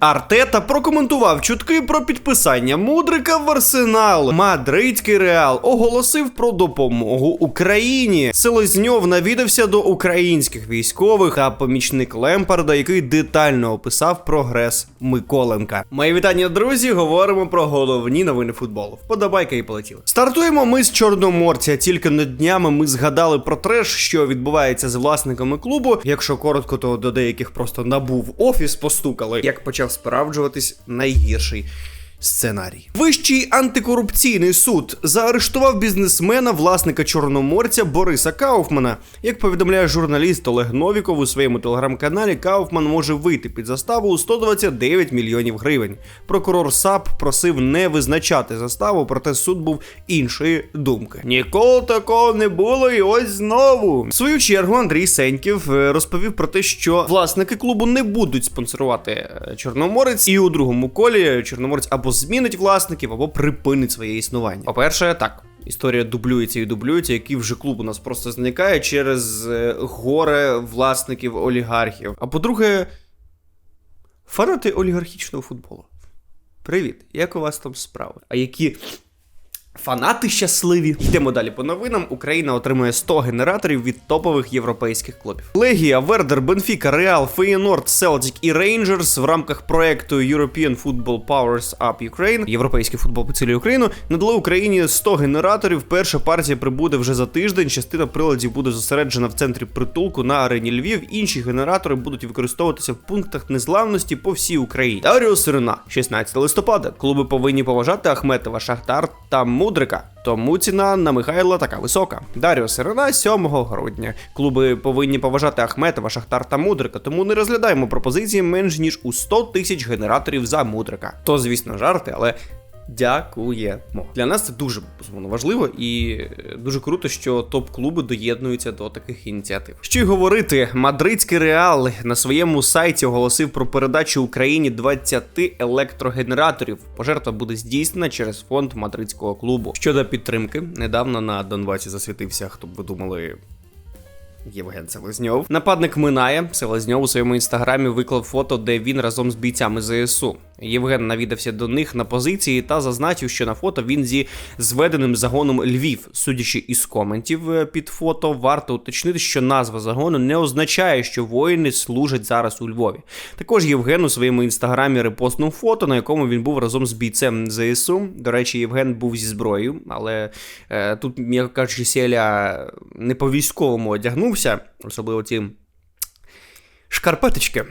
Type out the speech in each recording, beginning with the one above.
Артета прокоментував чутки про підписання мудрика в арсенал. Мадридський реал оголосив про допомогу Україні. Селезньов навідався до українських військових, а помічник Лемпарда, який детально описав прогрес Миколенка. Мої вітання, друзі. Говоримо про головні новини футболу. Вподобайка і полетіли. Стартуємо ми з Чорноморця. Тільки не днями ми згадали про треш, що відбувається з власниками клубу. Якщо коротко, то до деяких просто набув офіс постукали. Як почав справджуватись найгірший. Сценарій. Вищий антикорупційний суд заарештував бізнесмена, власника чорноморця Бориса Кауфмана. Як повідомляє журналіст Олег Новіков у своєму телеграм-каналі, Кауфман може вийти під заставу у 129 мільйонів гривень. Прокурор САП просив не визначати заставу, проте суд був іншої думки. Ніколи такого не було, і ось знову. В свою чергу Андрій Сеньків е, розповів про те, що власники клубу не будуть спонсорувати е, Чорноморець, і у другому колі Чорноморець або змінить власників, або припинить своє існування. По-перше, так. Історія дублюється і дублюється, який вже клуб у нас просто зникає через е, горе власників олігархів. А по-друге, фанати олігархічного футболу. Привіт, як у вас там справи? А які фанати щасливі? Йдемо далі по новинам. Україна отримує 100 генераторів від топових європейських клубів. Легія, Вердер, Бенфіка, Реал, Фейнорд, Селтік і Рейнджерс в рамках проекту European Football Powers Up Ukraine, європейський футбол поцілює Україну, надали Україні 100 генераторів. Перша партія прибуде вже за тиждень. Частина приладів буде зосереджена в центрі притулку на арені Львів. Інші генератори будуть використовуватися в пунктах незламності по всій Україні. Даріо Сирена, 16 листопада. Клуби повинні поважати Ахметова, Шахтар та Мудрика. Тому ціна на Михайла така висока. Даріо Сирена 7 грудня. Клуби повинні поважати Ахметова, Шахтар та Мудрика, тому не розглядаємо пропозиції менш ніж у 100 тисяч генераторів за Мудрика. То, звісно, жарти, але. Дякуємо. Для нас це дуже безумовно важливо і е, дуже круто, що топ-клуби доєднуються до таких ініціатив. Що й говорити, мадридський реал на своєму сайті оголосив про передачу Україні 20 електрогенераторів. Пожертва буде здійснена через фонд мадридського клубу. Щодо підтримки, недавно на Донбасі засвітився, хто б ви думали. Євген Селезньов. Нападник минає. Селезньов у своєму інстаграмі виклав фото, де він разом з бійцями ЗСУ. Євген навідався до них на позиції та зазначив, що на фото він зі зведеним загоном Львів. Судячи із коментів е, під фото, варто уточнити, що назва загону не означає, що воїни служать зараз у Львові. Також Євген у своєму інстаграмі репостнув фото, на якому він був разом з бійцем ЗСУ. До речі, Євген був зі зброєю, але е, тут, як кажучи, Сєля не по військовому одягнувся, особливо ті шкарпеточки.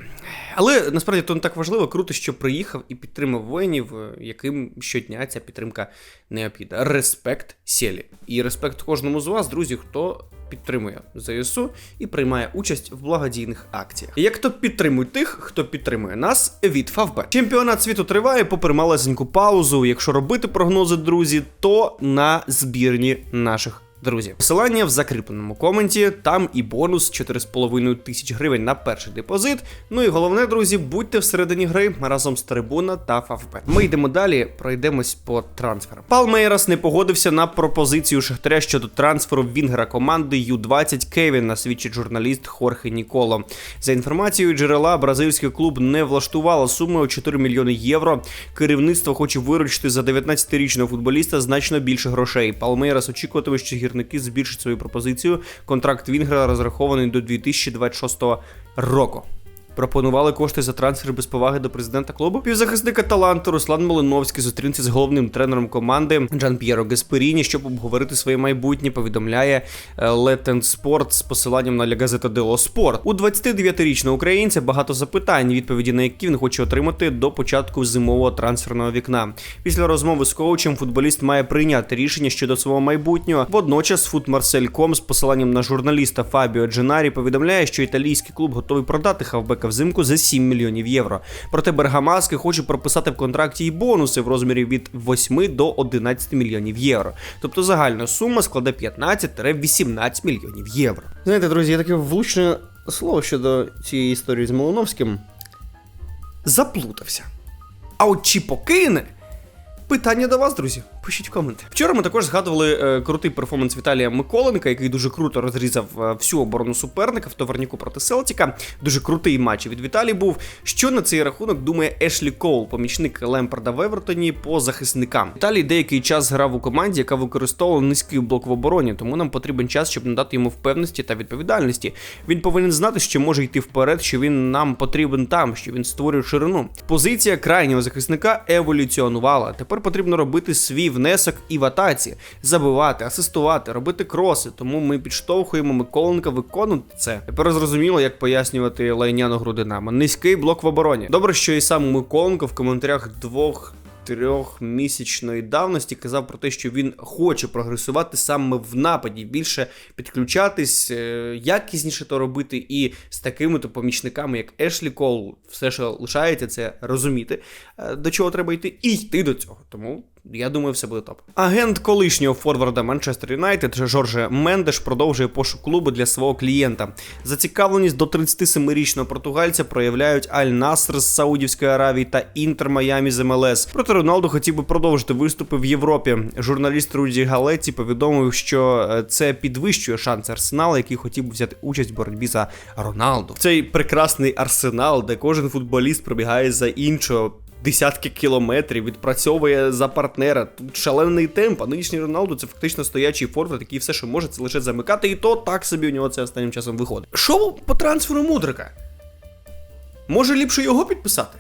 Але насправді то не так важливо, круто, що приїхав і підтримав воїнів, е, яким щодня ця підтримка необхідна. Респект Сєлі. І респект кожному з вас, друзі, хто підтримує ЗСУ і приймає участь в благодійних акціях. Як то підтримують тих, хто підтримує нас від Фавбе. Чемпіонат світу триває, попри малесеньку паузу. Якщо робити прогнози, друзі, то на збірні наших Друзі, посилання в закріпленому коменті, там і бонус 4,5 тисяч гривень на перший депозит. Ну і головне, друзі, будьте всередині гри разом з Трибуна та Фавбет. Ми йдемо далі, пройдемось по трансферам. Палмейрас не погодився на пропозицію Шахтаря щодо трансферу Вінгера команди Ю-20 Кевін, свідчить журналіст Хорхе Ніколо. За інформацією джерела, бразильський клуб не влаштувало суми у 4 мільйони євро. Керівництво хоче виручити за 19-річного футболіста значно більше грошей. Палмейрас очікуватиме, що гірники збільшать свою пропозицію. Контракт Вінгера розрахований до 2026 року. Пропонували кошти за трансфер без поваги до президента клубу. Півзахисника таланту Руслан Малиновський зустрінеться з головним тренером команди Джан П'єро Гесперіні, щоб обговорити своє майбутнє. Повідомляє Летен Спорт з посиланням на Gazzetta dello Sport. У 29-річного українця багато запитань, відповіді на які він хоче отримати до початку зимового трансферного вікна. Після розмови з коучем футболіст має прийняти рішення щодо свого майбутнього. Водночас Фут Марсель.ком з посиланням на журналіста Фабіо Дженарі повідомляє, що італійський клуб готовий продати хавбека взимку за 7 мільйонів євро. Проте Бергамаски хоче прописати в контракті і бонуси в розмірі від 8 до 11 мільйонів євро. Тобто загальна сума складе 15-18 мільйонів євро. Знаєте, друзі, є таке влучне слово щодо цієї історії з Малиновським. Заплутався. А от чи покине? Питання до вас, друзі. Пишіть в коменти. Вчора ми також згадували е, крутий перформанс Віталія Миколенка, який дуже круто розрізав е, всю оборону суперника в товарніку проти Селтіка. Дуже крутий матч від Віталії був. Що на цей рахунок думає Ешлі Коул, помічник Лемпарда в Евертоні по захисникам. Віталій деякий час грав у команді, яка використовувала низький блок в обороні, тому нам потрібен час, щоб надати йому впевненості та відповідальності. Він повинен знати, що може йти вперед, що він нам потрібен там, що він створює ширину. Позиція крайнього захисника еволюціонувала. Тепер потрібно робити свій внесок і в атаці, забивати, асистувати, робити кроси. Тому ми підштовхуємо Миколенка виконувати це. Тепер зрозуміло, як пояснювати лайняну гру Динамо. Низький блок в обороні. Добре, що і сам Миколенко в коментарях двох. Трьохмісячної давності казав про те, що він хоче прогресувати саме в нападі, більше підключатись, е, якісніше то робити, і з такими то помічниками, як Ешлі Кол, все, що лишається, це розуміти, е, до чого треба йти, і йти до цього. Тому я думаю, все буде топ. Агент колишнього форварда Манчестер Юнайтед Жорже Мендеш продовжує пошук клубу для свого клієнта. Зацікавленість до 37-річного португальця проявляють Аль Наср з Саудівської Аравії та Інтер Майамі з МЛС. Проте Роналду хотів би продовжити виступи в Європі. Журналіст Руді Галеті повідомив, що е, це підвищує шанси Арсенала, який хотів би взяти участь в боротьбі за Роналду. Цей прекрасний арсенал, де кожен футболіст пробігає за іншого десятки кілометрів, відпрацьовує за партнера. Тут шалений темп. А нинішній Роналду це фактично стоячий форвард, який все, що може, це лише замикати, і то так собі у нього це останнім часом виходить. Що по трансферу мудрика? Може ліпше його підписати?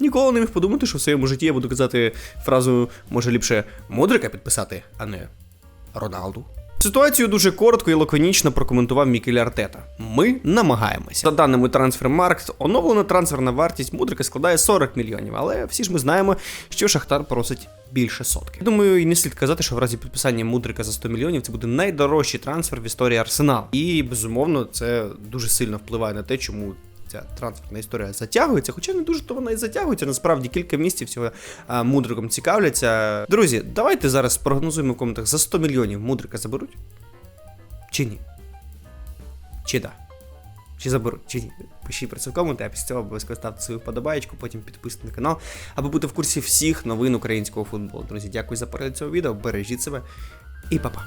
Ніколи не міг подумати, що в своєму житті я буду казати фразу може ліпше мудрика підписати, а не Роналду. Ситуацію дуже коротко і лаконічно прокоментував Мікель Артета. Ми намагаємося. За даними Transfermarkt, оновлена трансферна вартість мудрика складає 40 мільйонів, але всі ж ми знаємо, що Шахтар просить більше сотки. Думаю, і не слід казати, що в разі підписання мудрика за 100 мільйонів це буде найдорожчий трансфер в історії Арсенал. І безумовно це дуже сильно впливає на те, чому. Ця трансферна історія затягується, хоча не дуже то вона і затягується. Насправді кілька місяців цього а, мудриком цікавляться. Друзі, давайте зараз прогнозуємо в коментах за 100 мільйонів мудрика заберуть? Чи ні? Чи да? Чи заберуть, чи ні? Пишіть про це в коменти, а після цього обов'язково ставте свою вподобаєчку, потім підписуйтесь на канал, аби бути в курсі всіх новин українського футболу. Друзі, дякую за перегляд цього відео, бережіть себе і па-па.